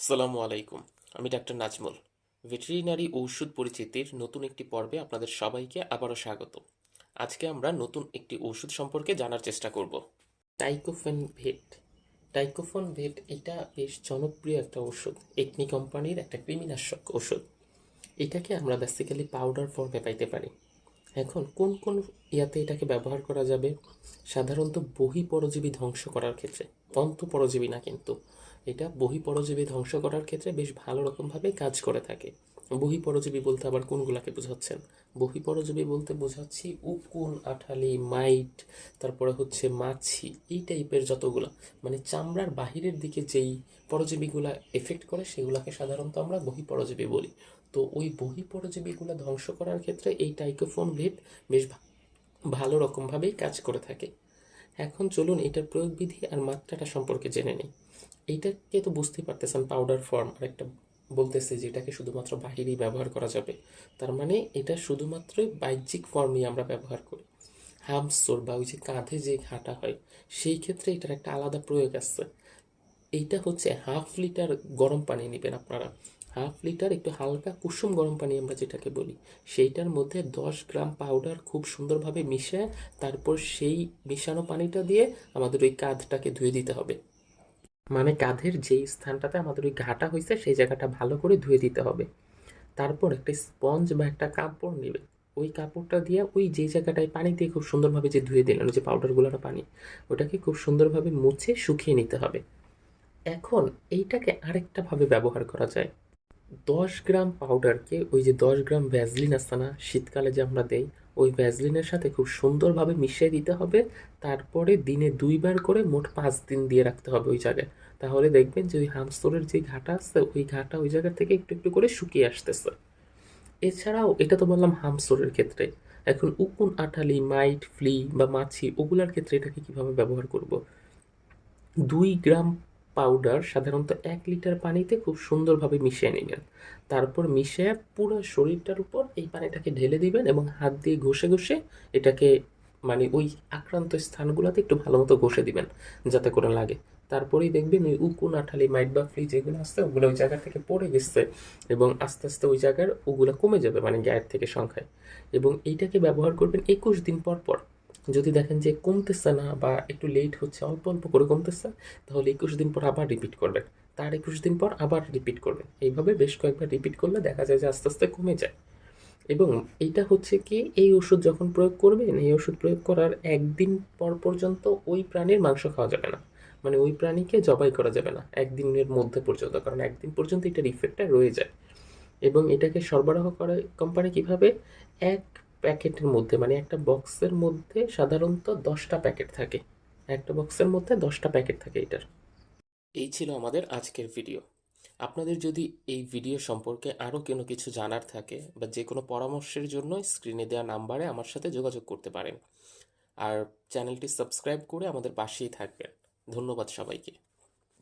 আসসালামু আলাইকুম, আমি ডাক্তার নাজমুল। ভেটেরিনারি ঔষধ পরিচিতির নতুন একটি পর্বে আপনাদের সবাইকে আবারও স্বাগত। আজকে আমরা নতুন একটি ওষুধ সম্পর্কে জানার চেষ্টা করব। টাইকোফেন ভেট। টাইকোফন ভেট এটা বেশ জনপ্রিয় একটা ওষুধ একনি কোম্পানির একটা কৃমিনাশক ওষুধ এটাকে আমরা বেসিক্যালি পাউডার ফর্মে পাইতে পারি। এখন কোন কোন ইয়াতে এটাকে ব্যবহার করা যাবে? সাধারণত বহি পরজীবী ধ্বংস করার ক্ষেত্রে। তন্তু পরজীবী না কিন্তু। এটা বহি পরজীবী ধ্বংস করার ক্ষেত্রে বেশ ভালো রকমভাবে কাজ করে থাকে। বহি পরজীবী বলতে আবার কোনগুলাকে বোঝাচ্ছেন? বহি পরজীবী বলতে বোঝাচ্ছি উকুন, আঠালি, মাইট, তারপরে হচ্ছে মাছি, এই টাইপের যতগুলা। মানে চামড়ার বাহিরের দিকে যেই পরজীবীগুলা এফেক্ট করে সেগুলাকে সাধারণত আমরা বহি পরজীবী বলি। তো ওই বহি পরজীবীগুলো ধ্বংস করার ক্ষেত্রে এই টাইকোফোন ভেট বেশ ভালো রকমভাবেই কাজ করে থাকে। এখন চলুন এটার প্রয়োগ বিধি আর মাত্রাটা সম্পর্কে জেনে নিই। এইটাকে তো বুঝতেই পারতেছেন পাউডার ফর্ম আর একটা বলতেছে যে এটাকে শুধুমাত্র বাহিরেই ব্যবহার করা যাবে। তার মানে এটা শুধুমাত্রই বাহ্যিক ফর্মই আমরা ব্যবহার করি। হামসোর বা ওই যে কাঁধে যে ঘাটা হয়, সেই ক্ষেত্রে এটার একটা আলাদা প্রয়োগ আছে। এইটা হচ্ছে হাফ লিটার গরম পানি নেবেন আপনারা। হাফ লিটার একটু হালকা কুসুম গরম পানি আমরা যেটাকে বলি, সেইটার মধ্যে দশ গ্রাম পাউডার খুব সুন্দরভাবে মিশে তারপর সেই মিশানো পানিটা দিয়ে আমাদের ওই কাঁধটাকে ধুয়ে দিতে হবে। মানে কাঁধের যেই স্থানটাতে আমাদের ওই ঘাটা হয়েছে সেই জায়গাটা ভালো করে ধুয়ে দিতে হবে। তারপর একটা স্পঞ্জ বা একটা কাপড় নেবে ওই কাপড়টা দিয়ে ওই যে জায়গাটায় পানি দিয়ে খুব সুন্দরভাবে যে ধুয়ে দিলেন, ওই যে পাউডারগুলোর পানি, ওটাকে খুব সুন্দরভাবে মুছে শুকিয়ে নিতে হবে। এখন এইটাকে আরেকটাভাবে ব্যবহার করা যায়। দশ গ্রাম পাউডারকে ওই যে দশ গ্রাম ভ্যাজলিন আছে না, শীতকালে যে আমরা দেই, ওই ভ্যাজলিনের সাথে খুব সুন্দরভাবে মিশিয়ে দিতে হবে। তারপরে দিনে দুইবার করে মোট পাঁচ দিন দিয়ে রাখতে হবে ওই জায়গায়। তাহলে দেখবেন যে ওই হামস্তরের যে ঘাটা আছে, ওই ঘাটা ওই জায়গা থেকে একটু একটু করে শুকিয়ে আসতেছে। এছাড়াও এটা তো বললাম হামস্তরের ক্ষেত্রে। এখন উকুন, আঠালি, মাইট, ফ্লি বা মাছি, ওগুলার ক্ষেত্রে এটাকে কীভাবে ব্যবহার করব? দুই গ্রাম পাউডার সাধারণত এক লিটার পানিতে খুব সুন্দরভাবে মিশিয়ে নেবেন। তারপর মিশিয়ে পুরো শরীরটার উপর এই পানিটাকে ঢেলে দিবেন এবং হাত দিয়ে ঘষে ঘষে এটাকে মানে ওই আক্রান্ত স্থানগুলোতে একটু ভালো মতো ঘষে দিবেন, যাতে করে লাগে। তারপরেই দেখবেন ওই উকুন, আঠালি, মাইট বা ফ্লি যেগুলো আসছে ওগুলো ওই জায়গা থেকে পড়ে গেছে এবং আস্তে আস্তে ওই জায়গার ওগুলো কমে যাবে মানে গায়ের থেকে সংখ্যায়। এবং এইটাকে ব্যবহার করবেন একুশ দিন পর পর। যদি দেখেন যে কমতেছে না বা একটু লেট হচ্ছে, অল্প অল্প করে কমতেছে, তাহলে একুশ দিন পর আবার রিপিট করবেন। তার একুশ দিন পর আবার রিপিট করবেন। এইভাবে বেশ কয়েকবার রিপিট করলে দেখা যায় যে আস্তে আস্তে কমে যায়। এবং এইটা হচ্ছে কি, এই ওষুধ যখন প্রয়োগ করবেন, এই ওষুধ প্রয়োগ করার একদিন পর পর্যন্ত ওই প্রাণীর মাংস খাওয়া যাবে না। মানে ওই প্রাণীকে জবাই করা যাবে না একদিনের মধ্যে পর্যন্ত, কারণ একদিন পর্যন্ত এটার ইফেক্টটা রয়ে যায়। এবং এটাকে সরবরাহ করে কোম্পানি কীভাবে? এক প্যাকেটের মধ্যে মানে একটা বক্সের মধ্যে সাধারণত দশটা প্যাকেট থাকে। একটা বক্সের মধ্যে দশটা প্যাকেট থাকে এটার। এই ছিল আমাদের আজকের ভিডিও। আপনাদের যদি এই ভিডিও সম্পর্কে আরও কোনো কিছু জানার থাকে বা যে কোনো পরামর্শের জন্য স্ক্রিনে দেওয়া নাম্বারে আমার সাথে যোগাযোগ করতে পারেন। আর চ্যানেলটি সাবস্ক্রাইব করে আমাদের পাশেই থাকবেন। ধন্যবাদ সবাইকে।